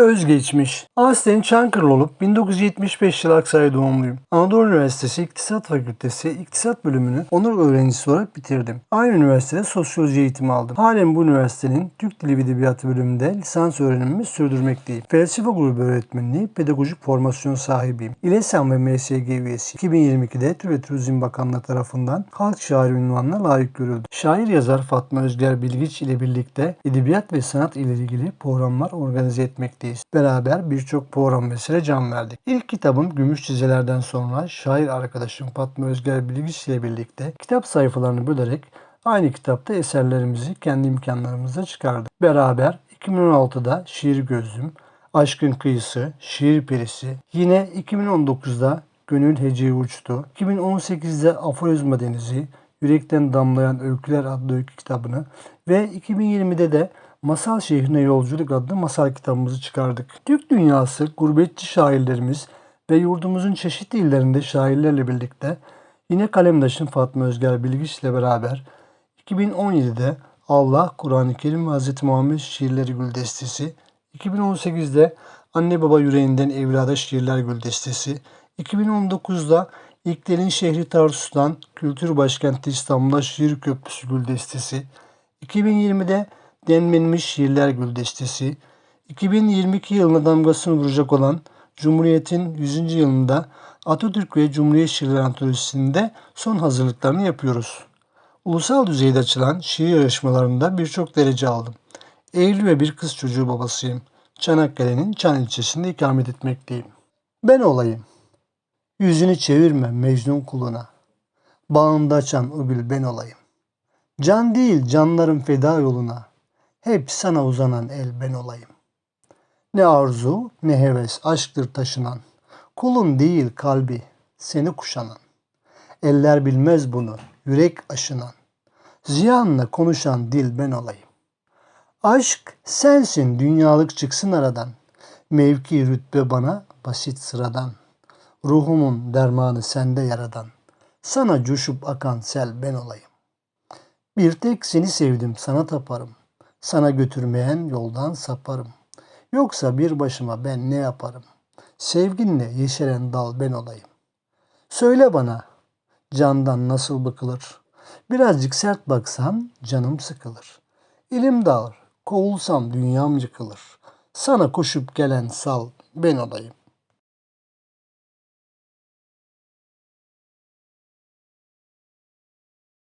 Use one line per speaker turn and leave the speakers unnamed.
Özgeçmiş. Aslen Çankırılı olup 1975 yılı Aksaray doğumluyum. Anadolu Üniversitesi İktisat Fakültesi İktisat bölümünü onur öğrencisi olarak bitirdim. Aynı üniversitede sosyoloji eğitimi aldım. Halen bu üniversitenin Türk Dili ve Edebiyatı bölümünde lisans öğrenimimi sürdürmekteyim. Felsefe grubu öğretmenliği, pedagojik formasyon sahibiyim. İLESAM ve MSG üyesi. 2022'de Tür ve Turizm Bakanlığı tarafından halk şairi ünvanına layık görüldü. Şair yazar Fatma Özger Bilgiç ile birlikte edebiyat ve sanat ile ilgili programlar organize etmekteyiz. Beraber birçok program vesile can verdik. İlk kitabım Gümüş Çizelerden sonra şair arkadaşım Fatma Özger Bilgiç ile birlikte kitap sayfalarını bölerek aynı kitapta eserlerimizi kendi imkanlarımızla çıkardık. Beraber 2016'da Şiir Gözlüm, Aşkın Kıyısı, Şiir Perisi, yine 2019'da Gönül Heceyi Uçtu, 2018'de Aforizma Denizi, Yürekten Damlayan Öyküler adlı öykü kitabını ve 2020'de de Masal Şehrine Yolculuk adlı masal kitabımızı çıkardık. Türk dünyası, gurbetçi şairlerimiz ve yurdumuzun çeşitli illerinde şairlerle birlikte yine kalemdaşım Fatma Özger Bilgiç ile beraber 2017'de Allah, Kur'an-ı Kerim ve Hz. Muhammed Şiirleri Gül Destesi, 2018'de Anne Baba Yüreğinden Evlada Şiirler Gül Destesi, 2019'da İlklerin şehri Tarsus'tan Kültür Başkenti İstanbul'a Şiir Köprüsü Gül Destesi, 2020'de Denmenmiş Şiirler Gül Destesi, 2022 yılına damgasını vuracak olan Cumhuriyet'in 100. yılında Atatürk ve Cumhuriyet Şiirleri Antolojisi'nde son hazırlıklarını yapıyoruz. Ulusal düzeyde açılan şiir yarışmalarında birçok derece aldım. Evli ve bir kız çocuğu babasıyım. Çanakkale'nin Çan ilçesinde ikamet etmekteyim. Ben olayım. Yüzünü çevirme Mecnun kuluna. Bağında açan o gül ben olayım. Can değil canlarım feda yoluna. Hep sana uzanan el ben olayım. Ne arzu ne heves aşktır taşınan. Kulun değil kalbi seni kuşanan. Eller bilmez bunu yürek aşınan. Ziyanla konuşan dil ben olayım. Aşk sensin dünyalık çıksın aradan. Mevki rütbe bana basit sıradan. Ruhumun dermanı sende yaradan. Sana coşup akan sel ben olayım. Bir tek seni sevdim sana taparım. Sana götürmeyen yoldan saparım. Yoksa bir başıma ben ne yaparım? Sevginle yeşeren dal ben olayım. Söyle bana candan nasıl bıkılır? Birazcık sert baksan canım sıkılır. Elim dağılır, kovulsam dünyam yıkılır. Sana koşup gelen sal ben olayım.